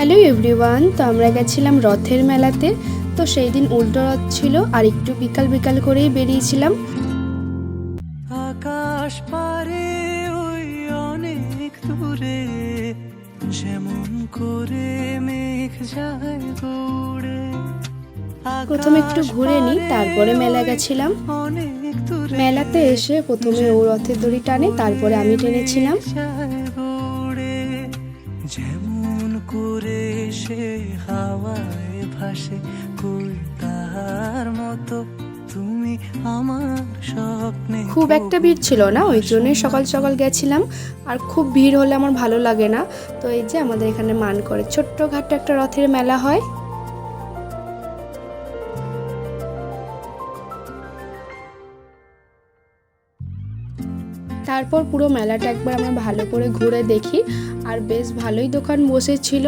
Hello everyone তো আমরা গেছিলাম রথের মেলাতে। তো সেই দিন উল্টো রথ ছিল আর একটু বিকাল বিকাল করেই বেরিয়েছিলাম। আকাশ পারে ওই অনেক দূরে যেমন করে মেঘ যায় দৌড়ে প্রথমে একটু ঘুরে নিই তারপরে মেলা গেছিলাম। মেলাতে এসে প্রথমে ও রথের দড়ি টানে তারপরে আমি টেনেছিলাম। যেমন করে সে হাওয়ায় ভাসে কই তার মতো তুমি আমার স্বপ্নে খুব একটা ভিড় ছিল না ওই জন্যই সকাল সকাল গেছিলাম। আর খুব ভিড় হলে আমার ভালো লাগে না। তো এই যে আমাদের এখানে মান করে ছোট্ট ঘাটটা একটা রথের মেলা হয়। তারপর পুরো মেলাটা একবার আমরা ভালো করে ঘুরে দেখি। আর বেশ ভালোই দোকান বসেছিল।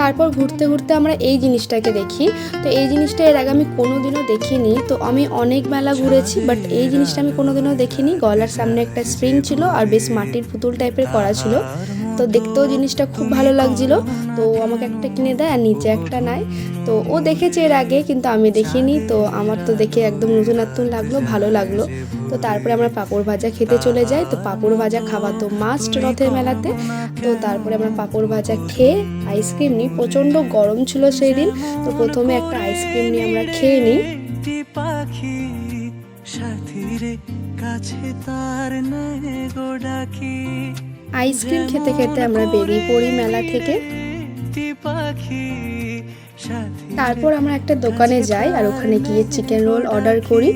তারপর ঘুরতে ঘুরতে আমরা এই জিনিসটাকে দেখি। তো এই জিনিসটা এর আগে আমি কোনোদিনও দেখিনি। তো আমি অনেক মেলা ঘুরেছি বাট এই জিনিসটা আমি কোনোদিনও দেখিনি। গলার সামনে একটা স্প্রিং ছিল আর বেশ মাটির পুতুল টাইপের করা ছিল। তো দেখতেও জিনিসটা খুব ভালো লাগছিল। তো আমাকে একটা কিনে দেয় আর নিচে একটা নাই তো ও দেখেছে এর আগে, কিন্তু আমি দেখিনি। তো আমার তো দেখে একদম নতুন নতুন লাগল, ভালো লাগল। তো তারপরে আমরা পাঁপড় ভাজা খেতে চলে যাই। তো পাঁপড় ভাজা খাওয়া তো মাস্ট রথের মেলাতে। তো তারপরে আমরা পাঁপড় ভাজা খেয়ে আইসক্রিম নিই। প্রচণ্ড গরম ছিল সেই দিন। তো প্রথমে একটা আইসক্রিম নিয়ে আমরা খেয়ে নিই। পাখি কাছে তার ডাকি। আইসক্রিম খেতে খেতে আমরা বেরিয়ে পড়ি মেলা থেকে। তারপর আমরা একটা দোকানে যাই আর ওখানে গিয়ে চিকেন রোল অর্ডার করি।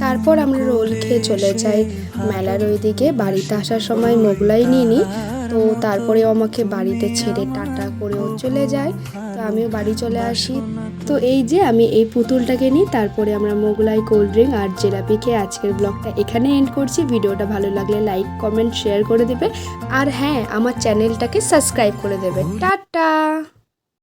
তারপর আমরা রোল খেয়ে চলে যাই মেলার ওইদিকে। বাড়িতে আসার সময় মোগলাই নিয়ে নিই। তো তারপরে আমাকে বাড়িতে ছেড়ে টাটা করেও চলে যায়। তো আমিও বাড়ি চলে আসি। তো এই যে আমি এই পুতুলটাকে নিই, তারপরে আমরা মোগলাই কোল্ড ড্রিঙ্ক আর জেলাপি খেয়ে আজকের ব্লগটা এখানে এন্ড করছি। ভিডিওটা ভালো লাগলে লাইক কমেন্ট শেয়ার করে দেবে। আর হ্যাঁ আমার চ্যানেলটাকে সাবস্ক্রাইব করে দেবে। টাটা!